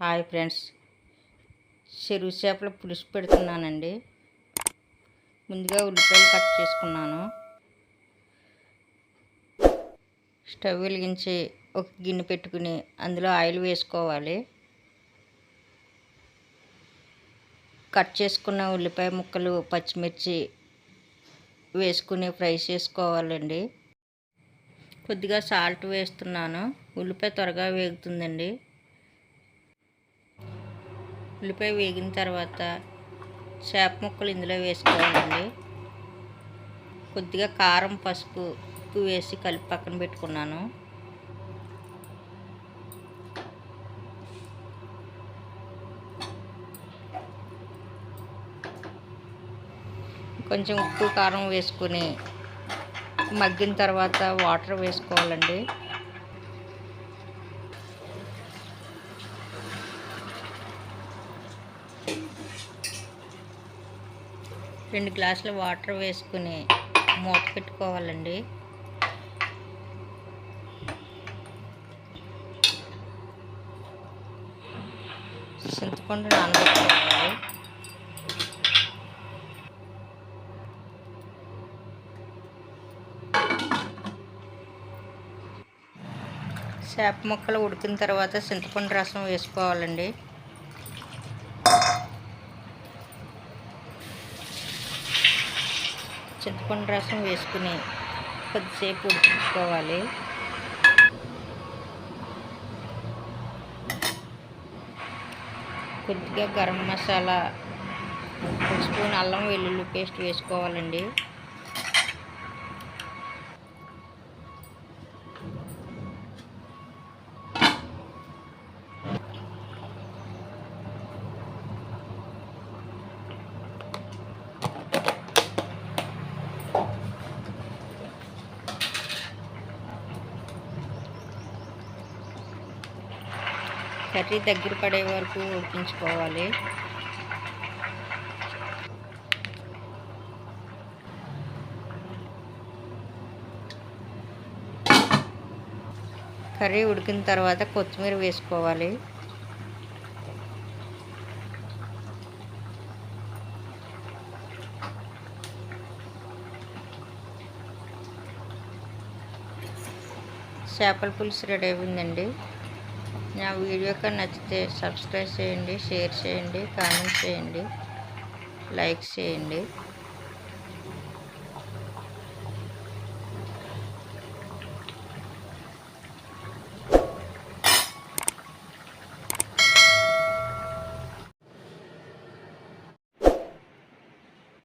Hi friends. చెరువు చేపల పులుసు పెడుతున్నానండి. ముందుగా ఉల్లిపాయలు కట్ చేసుకున్నాను. స్టవ్ వెలిగించి ఒక గిన్నె పెట్టుకుని అందులో ఆయిల్ వేసుకోవాలి. కట్ చేసుకున్న ఉల్లిపాయ ముక్కలు పచ్చిమిర్చి వేసుకుని ఫ్రై చేసుకోవాలండి. కొద్దిగా సాల్ట్ వేస్తున్నాను. ఉల్లిపాయ త్వరగా వేగుతుందండి. ఉల్లిపాయ వేగిన తర్వాత చేప ముక్కలు ఇందులో వేసుకోవాలండి. కొద్దిగా కారం పసుపు ఉప్పు వేసి కలిపి పక్కన పెట్టుకున్నాను. కొంచెం ఉప్పు కారం వేసుకుని మగ్గిన తర్వాత వాటర్ వేసుకోవాలండి. రెండు గ్లాసుల వాటర్ వేసుకుని మూత పెట్టుకోవాలండి. చింతపండు నానబెట్టుకోవాలి. చేప ముక్కలు ఉడికిన తర్వాత చింతపండు రసం వేసుకోవాలండి. చింతపండు రసం వేసుకుని కొద్దిసేపు ఉడికించుకోవాలి. కొద్దిగా గరం మసాలా ఒక స్పూన్ అల్లం వెల్లుల్లి పేస్ట్ వేసుకోవాలండి. కర్రీ దగ్గర పడే వరకు ఉడికించుకోవాలి. కర్రీ ఉడికిన తర్వాత కొత్తిమీర వేసుకోవాలి. చేపల పులుసు రెడీ అయిందండి. నా వీడియో కానీ నచ్చితే సబ్స్క్రైబ్ చేయండి షేర్ చేయండి కామెంట్ చేయండి లైక్ చేయండి.